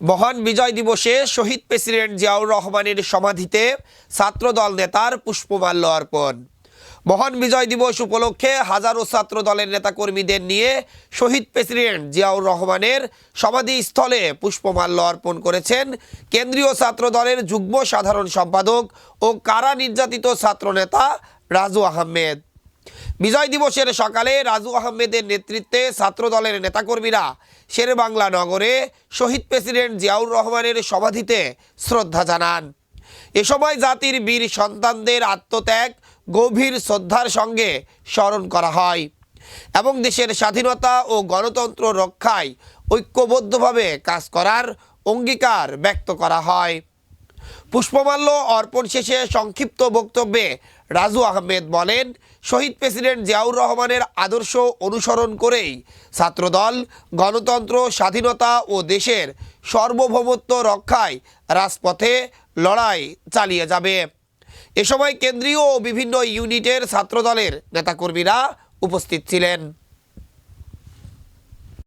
মহান বিজয় দিবসে শহীদ প্রেসিডেন্ট জিয়াউর রহমানের সমাধিতে ছাত্রদল নেতার পুষ্পমাল্য অর্পণ। মহান বিজয় দিবস উপলক্ষে হাজারো ছাত্র দলের নেতাকর্মীদের নিয়ে শহীদ প্রেসিডেন্ট জিয়াউর রহমানের সমাধিস্থলে পুষ্পমাল্য অর্পণ করেছেন কেন্দ্রীয় ছাত্র দলের যুগ্ম সাধারণ সম্পাদক ও কারা নির্যাতিত ছাত্রনেতা রাজু আহমেদ। বিজয় দিবসের সকালে রাজু আহমেদের নেতৃত্বে ছাত্রদলের নেতাকর্মীরা শেরেবাংলা নগরে শহীদ প্রেসিডেন্ট জিয়াউর রহমানের সমাধিতে শ্রদ্ধা জানান। এ সময় জাতির বীর সন্তানদের আত্মত্যাগ গভীর শ্রদ্ধার সঙ্গে স্মরণ করা হয় এবং দেশের স্বাধীনতা ও গণতন্ত্র রক্ষায় ঐক্যবদ্ধভাবে কাজ করার অঙ্গীকার ব্যক্ত করা হয়। পুষ্পমাল্য অর্পণ শেষে সংক্ষিপ্ত বক্তব্যে রাজু আহমেদ বলেন, শহীদ প্রেসিডেন্ট জিয়াউর রহমানের আদর্শ অনুসরণ করেই ছাত্রদল, গণতন্ত্র, স্বাধীনতা ও দেশের সার্বভৌমত্ব রক্ষায় রাজপথে লড়াই চালিয়ে যাবে। এ সময় কেন্দ্রীয় ও বিভিন্ন ইউনিটের ছাত্রদলের নেতাকর্মীরা উপস্থিত ছিলেন।